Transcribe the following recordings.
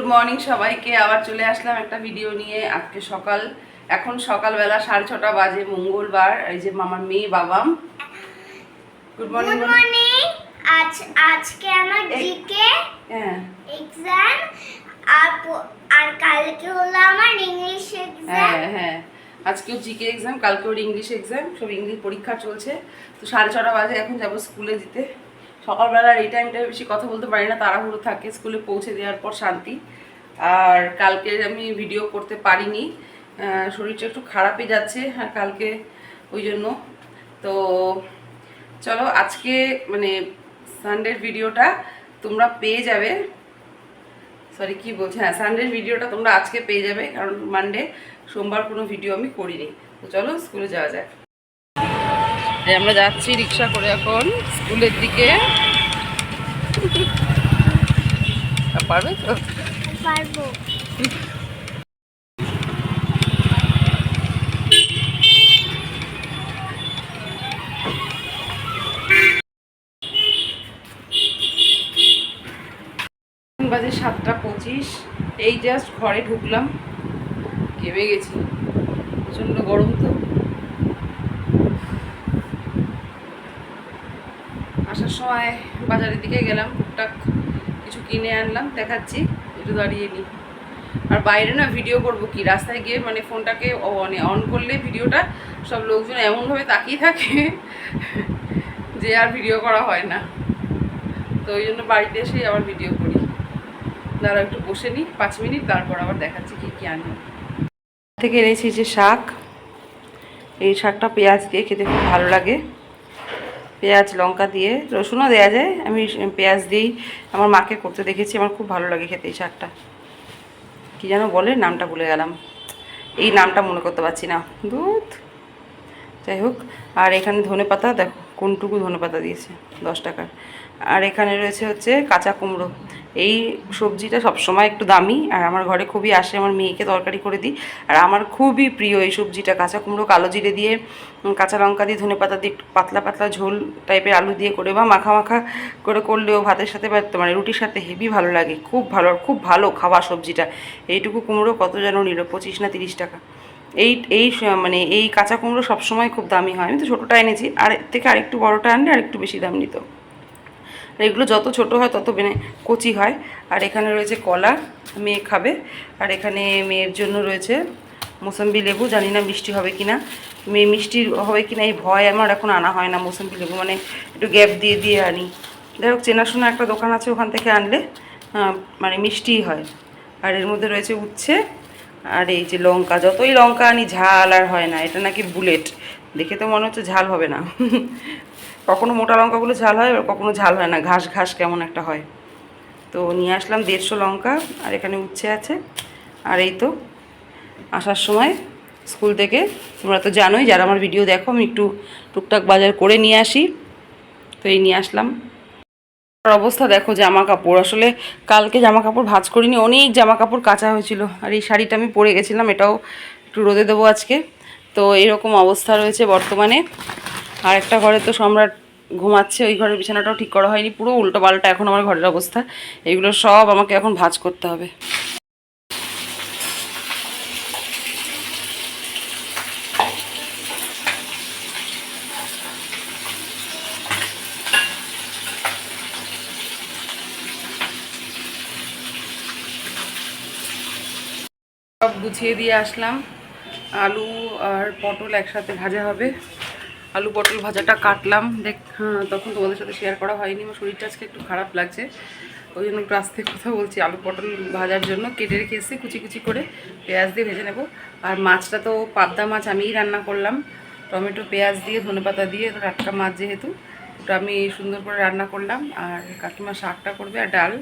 Good morning সবাইকে। আবার চলে আসলাম একটা ভিডিও নিয়ে আজকে সকাল। এখন সকালবেলা সাড়ে ছটা বাজে মঙ্গলবার। এই যে মামার মেয়ে বাবাম গুড মর্নিং গুড মর্নিং আজ আজকে আমার জিকে হ্যাঁ। এক্সাম আর আর কালকে হলো আমার ইংলিশ এক্সাম হ্যাঁ হ্যাঁ। আজকেও জিকে এক্সাম কালকে ওর ইংলিশ এক্সাম সব ইংলিশ পরীক্ষা চলছে। তো সাড়ে ছটা বাজে এখন যাব স্কুলে দিতে সকালবেলার এই টাইমটায় বেশি কথা বলতে পারি না, তাড়াহুড়ো থাকে স্কুলে পৌঁছে দেওয়ার পর শান্তি। আর কালকে আমি ভিডিও করতে পারিনি শরীরটা একটু খারাপই যাচ্ছে আর কালকে ওই জন্য। তো চলো আজকে মানে সানডের ভিডিওটা তোমরা পেয়ে যাবে। সরি কি বলছি? হ্যাঁ সানডের ভিডিওটা তোমরা আজকে পেয়ে যাবে, কারণ মানডে সোমবার কোনো ভিডিও আমি করিনি। তো চলো স্কুলে যাওয়া যাক। এই আমরা যাচ্ছি রিক্সা করে এখন স্কুলের দিকে। পারবে তো? পারব। বাজে সাতটা পঁচিশ। এই জাস্ট ঘরে ঢুকলাম। ঘেমে গেছি। প্রচণ্ড গরম তো আসার সময় বাজারের দিকে গেলাম, টুকটাক কিছু কিনে আনলাম, দেখাচ্ছি, একটু দাঁড়িয়ে নিই আর বাইরে না ভিডিও করব কি? রাস্তায় গিয়ে মানে ফোনটাকে মানে অন করলে ভিডিওটা সব লোকজন এমনভাবে তাকিয়ে থাকে যে আর ভিডিও করা হয় না। তো ওই জন্য বাড়িতে এসেই আবার ভিডিও করি। দাঁড়া একটু বসে নিই পাঁচ মিনিট, তারপর আবার দেখাচ্ছি কী কী আনলাম থেকে এনেছি যে শাক। এই শাকটা পেঁয়াজ দিয়ে খেতে খুব ভালো লাগে। পেঁয়াজ, লঙ্কা দিয়ে, রসুনও দেওয়া যায়। আমি পেঁয়াজ দিয়েই আমার মাকে করতে দেখেছি, আমার খুব ভালো লাগে খেতে এই শাকটা। কী যেন বলে, নামটা ভুলে গেলাম। এই নামটা মনে করতে পারছি না। দুধ যাই হোক, আর এখানে ধনে পাতা দেখো, কোনটুকু ধনে পাতা দিয়েছে, দশ টাকার। আর এখানে রয়েছে হচ্ছে কাঁচা কুমড়ো। এই সবজিটা সবসময় একটু দামি, আর আমার ঘরে খুবই আসে, আমার মেয়েকে তরকারি করে দিই। আর আমার খুবই প্রিয় এই সবজিটা, কাঁচা কুমড়ো, কালো জিরে দিয়ে কাঁচা লঙ্কা দিয়ে, ধনে পাতা দিয়ে, পাতলা পাতলা ঝোল টাইপের আলু দিয়ে করে বা মাখা মাখা করে করলেও ভাতের সাথে বা মানে রুটির সাথে হেভি ভালো লাগে। খুব ভালো, আর খুব ভালো খাওয়া সবজিটা। এইটুকু কুমড়ো কত যেন নিল, পঁচিশ না তিরিশ টাকা। এই এই মানে এই কাঁচা কুমড়ো সবসময় খুব দামি হয়। আমি তো ছোটোটা এনেছি, আর থেকে আরেকটু বড়োটা আনলে আরেকটু বেশি দাম নিত। আর এগুলো যত ছোট হয় তত মানে কচি হয়। আর এখানে রয়েছে কলা, মেয়ে খাবে। আর এখানে মেয়ের জন্য রয়েছে মোসাম্বি লেবু, জানি না মিষ্টি হবে কি না মেয়ে মিষ্টি হবে কি না এই ভয় আমার এখন আনা হয় না মোসাম্বি লেবু মানে একটু গ্যাপ দিয়ে দিয়ে আনি। যাই হোক, চেনাশোনা একটা দোকান আছে ওখান থেকে আনলে মানে মিষ্টিই হয়। আর এর মধ্যে রয়েছে উচ্ছে, আর এই যে লঙ্কা, যতই লঙ্কা আনি ঝাল আর হয় না, এটা নাকি বুলেট। দেখে তো মনে হচ্ছে ঝাল হবে না। কখনো মোটা লঙ্কাগুলো ঝাল হয় আর কখনো ঝাল হয় না, ঘাস ঘাস কেমন একটা হয়। তো নিয়ে আসলাম দেড়শো লঙ্কা, আর এখানে উচ্ছে আছে। আর এই তো আসার সময় স্কুল থেকে, তোমরা তো জানোই, যারা আমার ভিডিও দেখো, আমি একটু টুকটাক বাজার করে নিয়ে আসি। তো এই নিয়ে আসলাম। অবস্থা দেখো জামা কাপড় আসলে কালকে জামা কাপড় ভাজ করিনি, অনেক জামা কাপড় কাঁচা হয়েছিল। আর এই শাড়িটা আমি পরে গেছিলাম, এটাও একটু রোদে দেবো আজকে। তো এরকম অবস্থা রয়েছে বর্তমানে। আর একটা ঘরে তো সম্রাট ঘুমাচ্ছে, ওই ঘরের বিছানাটাও ঠিক করা হয়নি, পুরো উল্টো পাল্টা এখন আমার ঘরের অবস্থা। এগুলো সব আমাকে এখন ভাঁজ করতে হবে। সব গুছিয়ে দিয়ে আসলাম। আলু আর পটল একসাথে ভাজা হবে। আলু পটল ভাজাটা কাটলাম। দেখ হ্যাঁ তখন তোমাদের সাথে শেয়ার করা হয়নি, আমার শরীরটা আজকে একটু খারাপ লাগছে। ওই জন্য একটু আস্তে কথা বলছি, আলু পটল ভাজার জন্য। কেটে রেখে এসেছি, কুচি কুচি করে পেঁয়াজ দিয়ে ভেজে নেব। আর মাছটা তো পাবদা মাছ আমিই রান্না করলাম। টমেটো, পেঁয়াজ দিয়ে ধনেপাতা দিয়ে, টাটকা মাছ যেহেতু, ওটা আমি সুন্দর করে রান্না করলাম। আর কাকিমা শাকটা করবে আর ডাল,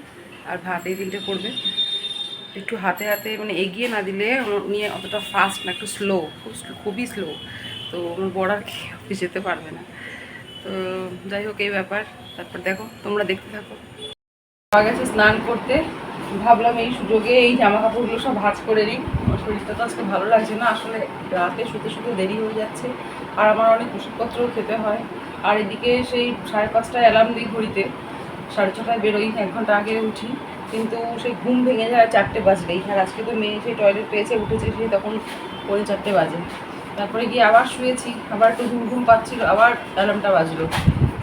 আর ভাত এই তিনটে করবে। একটু হাতে হাতে মানে এগিয়ে না দিলে নিয়ে অতটা ফাস্ট না, একটু স্লো খুব খুবই স্লো তো আমার বড় আর কি অফিস যেতে পারবে না। তো যাই হোক, এই ব্যাপার। তারপর দেখো, তোমরা দেখতে থাকো। পাওয়া গেছে স্নান করতে। ভাবলাম এই সুযোগে এই জামা কাপড়গুলো সব ভাজ করে নিই। আমার শরীরটা তো আজকে ভালো লাগছে না। আসলে রাতে শুতে শুতে দেরি হয়ে যাচ্ছে। আর আমার অনেক ওষুধপত্রও খেতে হয়। আর এদিকে সেই সাড়ে পাঁচটায় অ্যালার্ম দিই ঘড়িতে। সাড়ে ছটায় বেরোই, এক ঘণ্টা আগে উঠি। কিন্তু সেই ঘুম ভেঙে যায় চারটে বাজলেই। আর আজকে তো মেয়ে সেই টয়লেট পেয়েছে, উঠেছে সেই তখন পৌনে চারটে বাজে। তারপরে গিয়ে আবার শুয়েছি, আবার একটু ঘুম ঘুম পাচ্ছিল, আবার অ্যালার্মটা বাজলো।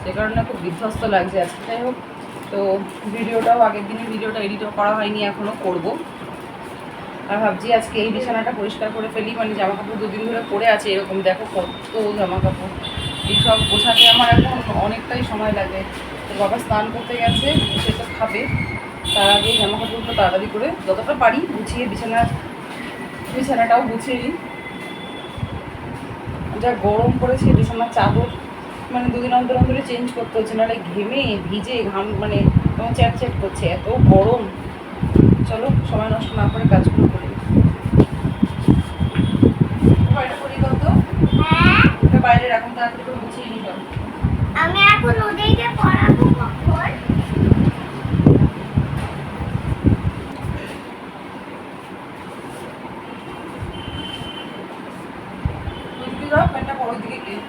সে কারণে খুব বিধ্বস্ত লাগছে আজকে। যাই হোক, তো ভিডিওটাও আগের দিনে ভিডিওটা এডিটও করা হয়নি এখনও করব। আর ভাবছি আজকে এই বিছানাটা পরিষ্কার করে ফেলি মানে জামা কাপড় দুদিন ধরে পরে আছে, এরকম দেখো কত জামা কাপড় এইসব গোছাতে আমার এখন অনেকটাই সময় লাগে। তো বাবা স্নান করতে গেছে, সে তো খাবে। তার আগে জামা কাপড়গুলো তাড়াতাড়ি করে যতটা পারি গুছিয়ে বিছানা বিছানাটাও গুছিয়ে নিই। যা গরম পড়েছে আমার চাদর মানে দুদিন অন্তর অন্তরে চেঞ্জ করতে হচ্ছে, নাহলে ঘেমে, ভিজে, ঘাম মানে তোমার চ্যাট চ্যাট করছে, এত গরম। চলো, সময় নষ্ট না করে কাজগুলো করি বাইরে করি দাও তো হ্যাঁ ওটা বাইরে রাখুন তাড়াতাড়ি করে গুছিয়ে নিই সব আমি এখন ওদেরকে পড়াবো কখন ওইদিকে যাও প্যান্টটা পরের দিকে গিয়ে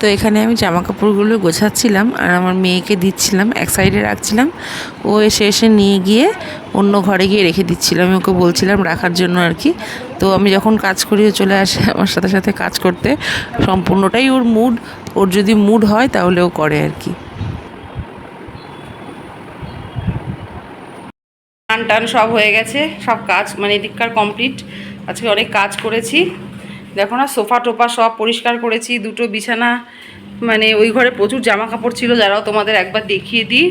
তো এখানে আমি জামা কাপড়গুলো গোছাচ্ছিলাম আর আমার মেয়েকে দিচ্ছিলাম, এক সাইডে রাখছিলাম। ও এসে এসে নিয়ে গিয়ে অন্য ঘরে গিয়ে রেখে দিচ্ছিলাম আমি ওকে বলছিলাম রাখার জন্য আর কি। তো আমি যখন কাজ করি, ও চলে আসে আমার সাথে সাথে কাজ করতে। সম্পূর্ণটাই ওর মুড ওর যদি মুড হয়, তাহলে ও করে আর কি। টান সব হয়ে গেছে। সব কাজ মানে এদিককার কমপ্লিট আজকে অনেক কাজ করেছি। দেখো না, সোফা টোফা সব পরিষ্কার করেছি, দুটো বিছানা মানে ওই ঘরে প্রচুর জামা কাপড় ছিল যারাও তোমাদের একবার দেখিয়ে দিই।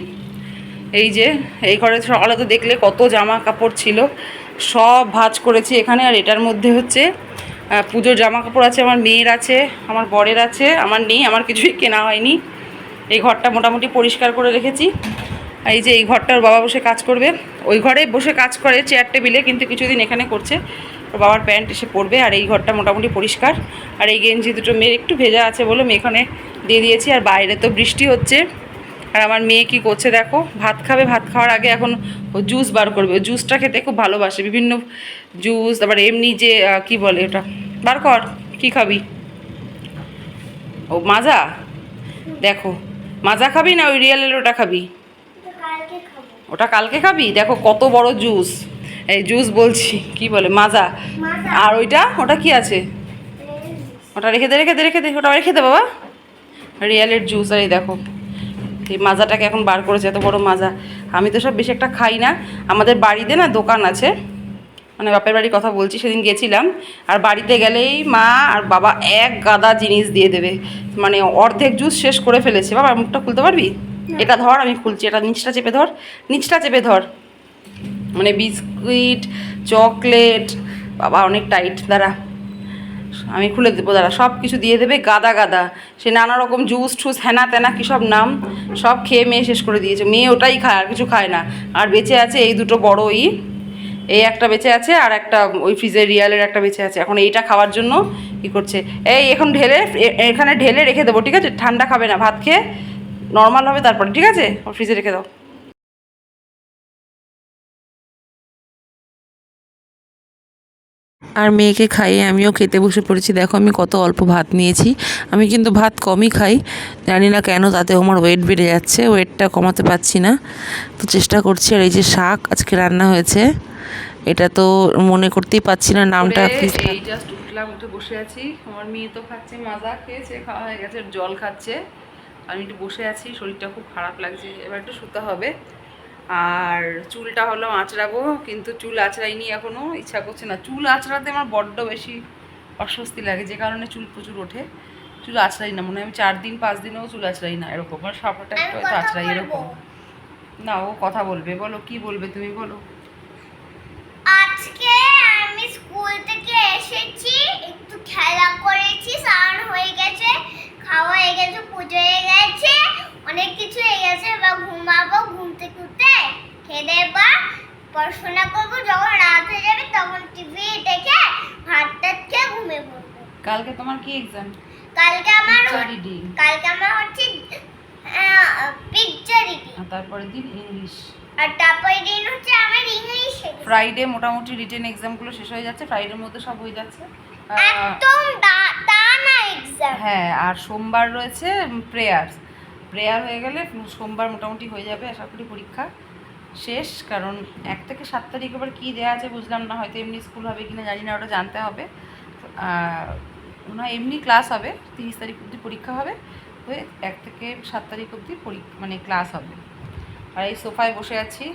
এই যে, এই ঘরে সকালে তো দেখলে কত জামা কাপড় ছিল। সব ভাঁজ করেছি এখানে, আর এটার মধ্যে হচ্ছে পুজোর জামা কাপড় আছে, আমার মেয়ের আছে, আমার বরের আছে, আমার নেই, আমার কিছুই কেনা হয়নি। এই ঘরটা মোটামুটি পরিষ্কার করে রেখেছি। এই যে, এই ঘরটার বাবা বসে কাজ করবে। ওই ঘরে বসে কাজ করে চেয়ার টেবিলে কিন্তু কিছুদিন এখানে করছে। ওর বাবার প্যান্ট এসে পরবে আর এই ঘরটা মোটামুটি পরিষ্কার। আর এই গেঞ্জি দুটো মেয়ের একটু ভেজা আছে বলে আমি এখানে দিয়ে দিয়েছি। আর বাইরে তো বৃষ্টি হচ্ছে। আর আমার মেয়ে কি করছে দেখো ভাত খাবে। ভাত খাওয়ার আগে এখন ও জুস বার করবে। ও জুসটা খেতে খুব ভালোবাসে। বিভিন্ন জুস তারপর এমনি যে কি বলে ওটা? বার কর কী খাবি? ও মাজা? দেখো মাজা খাবি না ওই রিয়েলের ওটা তো খাব। ওটা কালকে খাবি? দেখো কত বড় জুস এই জুস বলছি কি বলে মাজা। আর ওইটা ওটা কি আছে? ওটা রেখে দে রেখে দে রেখে দে ওটা রেখে দে বাবা। রিয়ালের জুস আর এই দেখো এই মাজাটাকে এখন বার করেছে এত বড় মাজা। আমি তো সব বেশি একটা খাই না। আমাদের বাড়িতে না দোকান আছে মানে বাপের বাড়ির কথা বলছি সেদিন গেছিলাম। আর বাড়িতে গেলেই মা আর বাবা এক গাদা জিনিস দিয়ে দেবে। মানে অর্ধেক জুস শেষ করে ফেলেছে। বাবা মুখটা খুলতে পারবি? এটা ধর আমি খুলছি এটা নিচটা চেপে ধর নিচটা চেপে ধর। মানে বিস্কুট, চকলেট, বাবা, অনেক টাইট, দাঁড়া। আমি খুলে দেবো, দাঁড়া। সব কিছু দিয়ে দেবে, গাদা গাদা। সে নানা রকম জুস টুস হেনা তেনা, কী সব নাম, সব খেয়ে মেয়ে শেষ করে দিয়েছে। মেয়ে ওটাই খায়, আর কিছু খায় না। আর বেঁচে আছে এই দুটো বড় ই। এই একটা বেঁচে আছে, আর একটা ওই ফ্রিজের রিয়ালের একটা বেঁচে আছে। এখন এইটা খাওয়ার জন্য কী করছে। এই, এখন ঢেলে এখানে ঢেলে রেখে দেবো, ঠিক আছে? ঠান্ডা খাবে না, ভাত খেয়ে নর্মাল হবে তারপরে, ঠিক আছে? ফ্রিজে রেখে দাও। আর মেয়েকে খাইয়ে আমিও খেতে বসে পড়েছি। দেখো আমি কত অল্প ভাত নিয়েছি। আমি কিন্তু ভাত কমই খাই। জানি না কেন তাতে আমার ওয়েট বেড়ে যাচ্ছে। ওয়েটটা কমাতে পারছি না। তো চেষ্টা করছি। আর এই যে শাক আজকে রান্না হয়েছে এটা তো মনে করতেই পারছি না নামটা এই জাস্ট উঠলাম উঠে বসে আছি। আমার মেয়ে তো খাচ্ছে মাজা খেয়েছে খাওয়া হয়ে গেছে জল খাচ্ছে। আমি একটু বসে আছি শরীরটা খুব খারাপ লাগছে। এবার একটু শুতে হবে। আর চুলটা হলো আঁচড়াবো কিন্তু চুল আঁচড়াইনি এখনও ইচ্ছা করছে না। চুল আঁচড়াতে আমার বড্ড বেশি অস্বস্তি লাগে যে কারণে চুল প্রচুর ওঠে। চুল আঁচড়াই না মনে হয় আমি চার দিন পাঁচ দিনেও চুল আঁচড়াই না এরকম। আর সাপটা একটু হয়তো আঁচড়াই এরকম। না ও কথা বলবে বলো কি বলবে তুমি বলো। আজকে আমি স্কুল থেকে এসেছি একটু খেলা করেছি স্নান হয়ে গেছে খাওয়া হয়ে গেছে পুজো হয়ে গেছে অনেক কিছু হয়ে গেছে এবার ঘুমাবো ঘুম থেকে উঠে খেয়ে বা পড়াশোনা করব যখন রাত হয়ে যাবে তখন টিভি দেখে ভাত টাত খেয়ে ঘুমিয়ে পড়ব কালকে তোমার কি এক্সাম কালকে আমার কালকে আমার হচ্ছে পিকচার রিডিং আর তারপরে দিন ইংলিশ আর তারপরে দিন হচ্ছে আমার ইংলিশ ফ্রাইডে মোটামুটি রিটেন এক্সামগুলো শেষ হয়ে যাচ্ছে ফ্রাইডের মধ্যে সব হয়ে যাচ্ছে। একদম দা- তা না এক্সাম হ্যাঁ আর সোমবার রয়েছে প্রেয়ার প্রেয়ার হয়ে গেলে সোমবার মোটামুটি হয়ে যাবে আশা করি পরীক্ষা শেষ। কারণ এক থেকে সাত তারিখ আবার কী দেওয়া আছে বুঝলাম না হয়তো এমনি স্কুল হবে কিনা জানি না ওটা জানতে হবে। মনে হয় এমনি ক্লাস হবে, তিরিশ তারিখ অবধি পরীক্ষা হবে, হয়ে এক থেকে সাত তারিখ অবধি পরীক্ষা মানে ক্লাস হবে। আর এই সোফায় বসে আছি।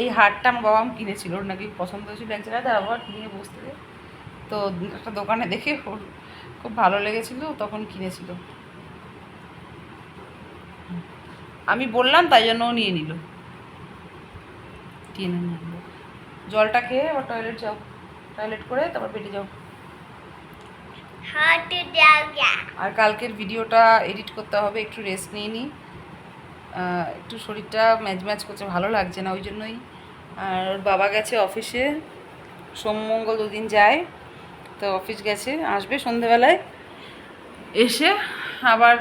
এই হারটা আমার বাবা মা কিনেছিল, ওর নাকি পছন্দ হয়েছিল। এক জায়গায় আবার নিয়ে বসতে। তো একটা দোকানে দেখে ওর খুব ভালো লেগেছিল, তখন কিনেছিল। আমি বললাম, তাই জন্য ও নিয়ে নিল। কিনে নিল। জলটা খেয়ে আবার টয়লেট যাও। টয়লেট করে তারপর বেটে যাও। আর কালকের ভিডিওটা এডিট করতে হবে একটু রেস্ট নিয়ে নিই একটু শরীরটা ম্যাচ ম্যাচ করছে ভালো লাগছে না ওই জন্যই। আর বাবা গেছে অফিসে সোম মঙ্গল দুদিন যায় তো অফিস গেছে আসবে সন্ধেবেলায়। এসে আবার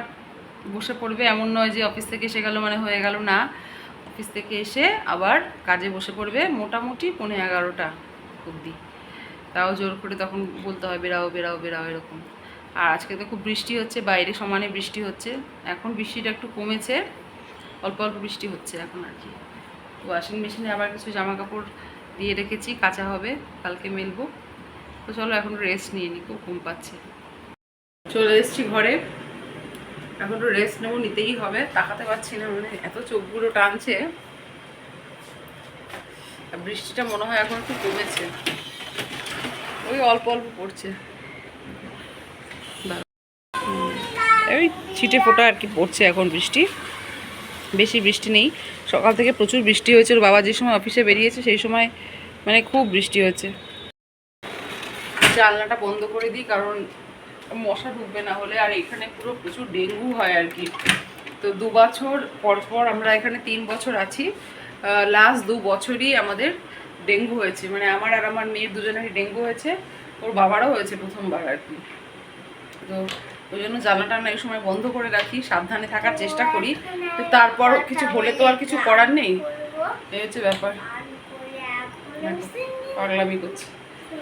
বসে পড়বে এমন নয় যে অফিস থেকে এসে গেল মানে হয়ে গেল না। অফিস থেকে এসে আবার কাজে বসে পড়বে মোটামুটি পনেরো এগারোটা অবধি। তাও জোর করে তখন বলতে হয় বেরাও বেরাও বেরাও এরকম। আর আজকে তো খুব বৃষ্টি হচ্ছে, বাইরে সমানে বৃষ্টি হচ্ছে। এখন বৃষ্টিটা একটু কমেছে, অল্প অল্প বৃষ্টি হচ্ছে এখন আর কি। ওয়াশিং মেশিনে আবার কিছু জামা কাপড় দিয়ে রেখেছি, কাঁচা হবে, কালকে মেলবো। তো চলো এখন রেস্ট নিয়ে নিই খুব ঘুম পাচ্ছে। চলে এসেছি ঘরে। এখন একটু রেস্ট নেব, নিতেই হবে। তাকাতে পারছি না মানে এত চোখগুলো টানছে। বৃষ্টিটা মনে হয় এখন একটু কমেছে। ওই অল্প অল্প পড়ছে। ওই ছিটে ফোটা আর কি পড়ছে এখন বৃষ্টি। বেশি বৃষ্টি নেই। সকাল থেকে প্রচুর বৃষ্টি হয়েছে। ওর বাবা যে সময় অফিসে বেরিয়েছে সেই সময় মানে খুব বৃষ্টি হয়েছে। জানলাটা বন্ধ করে দিই কারণ মশা ঢুকবে না হলে আর এখানে পুরো প্রচুর ডেঙ্গু হয় আর কি। তো দু বছর পর পর আমরা এখানে তিন বছর আছি। লাস্ট দু বছরই আমাদের ডেঙ্গু হয়েছে। মানে আমার আর আমার মেয়ের দুজনেরই ডেঙ্গু হয়েছে। ওর বাবারও হয়েছে প্রথমবার আর কি। তো ওই জন্য জানলাটা আমরা এই সময় বন্ধ করে রাখি, সাবধানে থাকার চেষ্টা করি। তো তারপর কিছু হলে তো আর কিছু করার নেই। এই হচ্ছে ব্যাপার। পাগলামি করছি।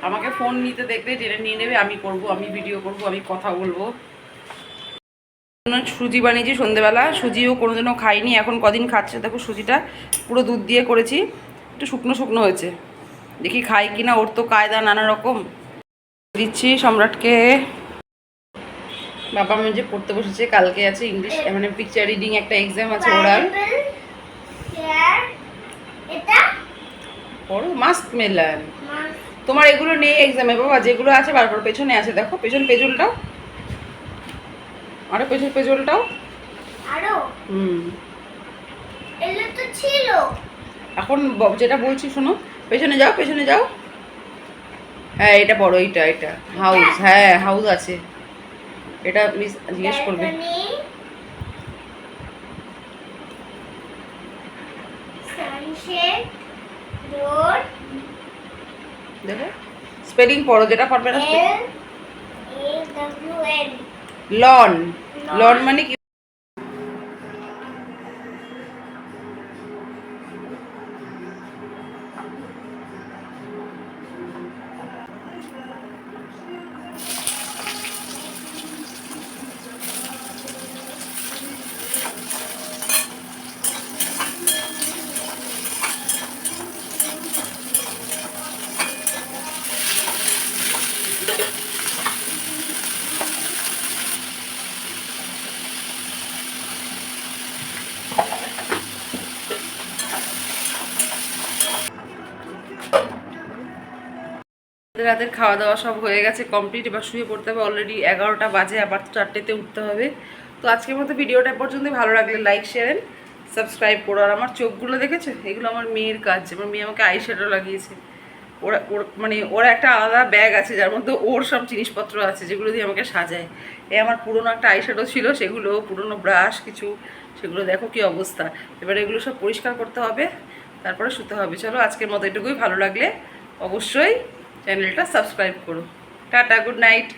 আমাকে ফোন নিতে দেখলে জেনে নিয়ে নেবে, আমি করব, আমি ভিডিও করব, আমি কথা বলব। সুজি বানিয়েছি সন্ধেবেলা। সুজিও কোনোদিনও খাইনি। এখন কদিন খাচ্ছে? দেখো সুজিটা পুরো দুধ দিয়ে করেছি। একটু শুকনো শুকনো হয়েছে। দেখি খাই কিনা ওর তো কায়দা নানা রকম। দিচ্ছি সম্রাটকে। বাবা আমি যে পড়তে বসেছে কালকে আছে ইংলিশ মানে পিকচার রিডিং একটা এক্সাম আছে ওরাল পড়ো মাস্ক মেলান। তোমার এগুলো নেই এক্সামে বাবা যেগুলো আছে বারবার পেছনে আছে দেখো পেছন পেজলটাও। আরও পেছন পেজলটাও। আরও? হুম। এগুলো তো ছিল। এখন যেটা বলছি শোনো পেছনে যাও পেছনে যাও। হ্যাঁ এটা বড় এইটা এটা হাউস হ্যাঁ হাউস আছে। এটা মিস জিজ্ঞেস করবে। দেখো স্পেলিং পড়ো যেটা পারবে না লন লন মানে কি? রাতের খাওয়া দাওয়া সব হয়ে গেছে কমপ্লিট এবার শুয়ে পড়তে হবে অলরেডি এগারোটা বাজে, আবার তো চারটেতে উঠতে হবে। তো আজকের মতো ভিডিওটা পর্যন্ত ভালো লাগলে লাইক শেয়ার সাবস্ক্রাইব করো। আর আমার চোখগুলো দেখেছ? এগুলো আমার মেয়ের কাজ। আমার মেয়ে আমাকে আইশ্যাডো লাগিয়েছে। ওরা, ওর মানে ওরা একটা আলাদা ব্যাগ আছে, যার মধ্যে ওর সব জিনিসপত্র আছে, যেগুলো দিয়ে আমাকে সাজায়। এ আমার পুরনো একটা আইশ্যাডো ছিল, সেগুলো, পুরনো ব্রাশ কিছু, সেগুলো দেখো কি অবস্থা। এবার এগুলো সব পরিষ্কার করতে হবে, তারপরে শুতে হবে। চলো, আজকের মতো এটুকুই। ভালো লাগলে অবশ্যই চ্যানেলটা সাবস্ক্রাইব করো। Tata good night.